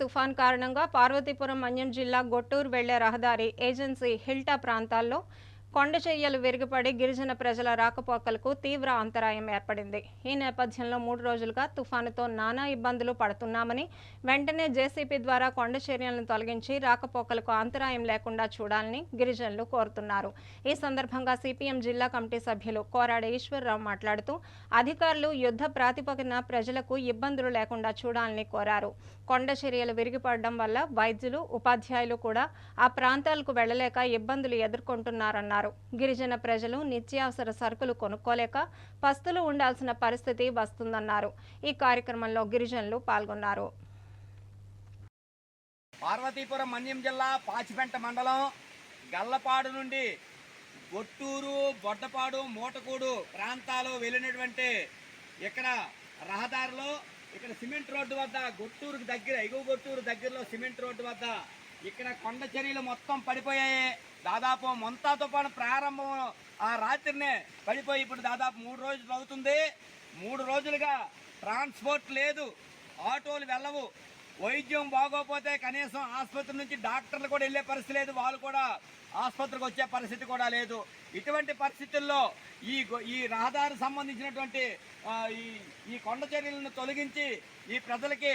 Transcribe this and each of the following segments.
తుఫాన్ కారణంగా పార్వతీపురం మన్యం జిల్లా గొట్టూరు వెళ్ళే రహదారి ఏజెన్సీ హిల్టా ప్రాంతాల్లో కొండ చర్యలు విరిగిపడి గిరిజన ప్రజల రాకపోకలకు తీవ్ర అంతరాయం ఏర్పడింది. ఈ నేపథ్యంలో మూడు రోజులుగా తుఫానుతో నానా ఇబ్బందులు పడుతున్నామని వెంటనే జేసీపీ ద్వారా కొండ చర్యలను తొలగించి రాకపోకలకు అంతరాయం లేకుండా చూడాలని గిరిజనులు కోరుతున్నారు. ఈ సందర్భంగా సిపిఎం జిల్లా కమిటీ సభ్యులు కోరాడ ఈశ్వరరావు మాట్లాడుతూ అధికారులు యుద్ధ ప్రాతిపదికన ప్రజలకు ఇబ్బందులు లేకుండా చూడాలని కోరారు. కొండ చర్యలు విరిగిపడడం వల్ల వైద్యులు ఉపాధ్యాయులు కూడా ఆ ప్రాంతాలకు వెళ్ళలేక ఇబ్బందులు ఎదుర్కొంటున్నారన్నారు. గిరిజన ప్రజలు నిత్యావసర సరుకులు కొనుక్కోలేక పస్తులు ఉండాల్సిన పరిస్థితి వస్తుందన్నారు. ఈ కార్యక్రమంలో గిరిజనులు పాల్గొన్నారు. పార్వతీపురం మన్యం జిల్లా పాచిపెంట మండలం గల్లపాడు నుండి గొట్టూరు బొడ్డపాడు మూటకూడు ప్రాంతాలు వెళ్ళినటువంటి ఇక్కడ రహదారిలో ఇక్కడ సిమెంట్ రోడ్డు వద్ద గొట్టూరుకు దగ్గర ఎగువ గొట్టూరు దగ్గరలో సిమెంట్ రోడ్డు వద్ద ఇక్కడ కొండ చర్యలు మొత్తం పడిపోయాయి. దాదాపు మొంతా తుఫాను ప్రారంభం ఆ రాత్రినే పడిపోయి ఇప్పుడు దాదాపు మూడు రోజులు అవుతుంది. మూడు రోజులుగా ట్రాన్స్పోర్ట్ లేదు. ఆటోలు వెళ్ళవు. వైద్యం బాగోపోతే కనీసం ఆసుపత్రి నుంచి డాక్టర్లు కూడా వెళ్ళే పరిస్థితి లేదు. వాళ్ళు కూడా ఆసుపత్రికి వచ్చే పరిస్థితి కూడా లేదు. ఇటువంటి పరిస్థితుల్లో ఈ ఈ రహదారి సంబంధించినటువంటి ఈ ఈ కొండ చర్యలను తొలగించి ఈ ప్రజలకి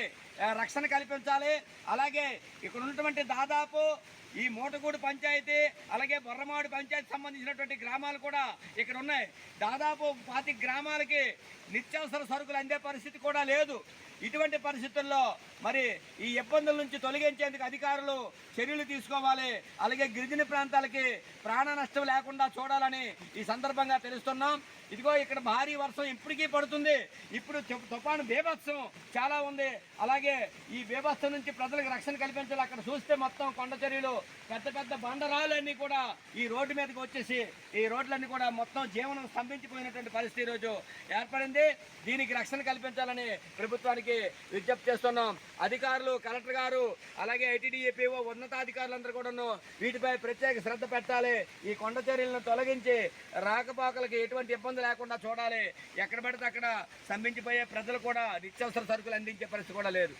రక్షణ కల్పించాలి. అలాగే ఇక్కడ ఉన్నటువంటి దాదాపు ఈ మూటగూడు పంచాయతీ అలాగే బొర్రమాడు పంచాయతీ సంబంధించినటువంటి గ్రామాలు కూడా ఇక్కడ ఉన్నాయి. దాదాపు పాతి గ్రామాలకి నిత్యావసర సరుకులు అందే పరిస్థితి కూడా లేదు. ఇటువంటి పరిస్థితుల్లో మరి ఈ ఇబ్బందుల నుంచి తొలగించేందుకు అధికారులు చర్యలు తీసుకోవాలి. అలాగే గిరిజన ప్రాంతాలకి ప్రాణ నష్టం లేకుండా చూడాలని ఈ సందర్భంగా తెలుస్తున్నాం. ఇదిగో ఇక్కడ భారీ వర్షం ఇప్పటికీ పడుతుంది. ఇప్పుడు తుఫాను బీభత్సం చాలా ఉంది. అలాగే ఈ వ్యవస్థ నుంచి ప్రజలకు రక్షణ కల్పించాలి. అక్కడ చూస్తే మొత్తం కొండ చర్యలు పెద్ద పెద్ద బండరాలన్నీ కూడా ఈ రోడ్డు మీదకి వచ్చేసి ఈ రోడ్లన్నీ కూడా మొత్తం జీవనం స్తంభించిపోయినటువంటి పరిస్థితి ఈరోజు ఏర్పడింది. దీనికి రక్షణ కల్పించాలని ప్రభుత్వానికి విజ్ఞప్తి చేస్తున్నాం. అధికారులు కలెక్టర్ గారు అలాగే ఐటీడీఏపీఓ ఉన్నతాధికారులందరూ కూడాను వీటిపై ప్రత్యేక శ్రద్ధ పెట్టాలి. ఈ కొండ చర్యలను తొలగించి రాకపోకలకి ఎటువంటి ఇబ్బంది లేకుండా చూడాలి. ఎక్కడ పడితే అక్కడ స్తంభించిపోయే ప్రజలు కూడా నిత్యావసర సరుకులు అందించే పరిస్థితి కూడా లేదు.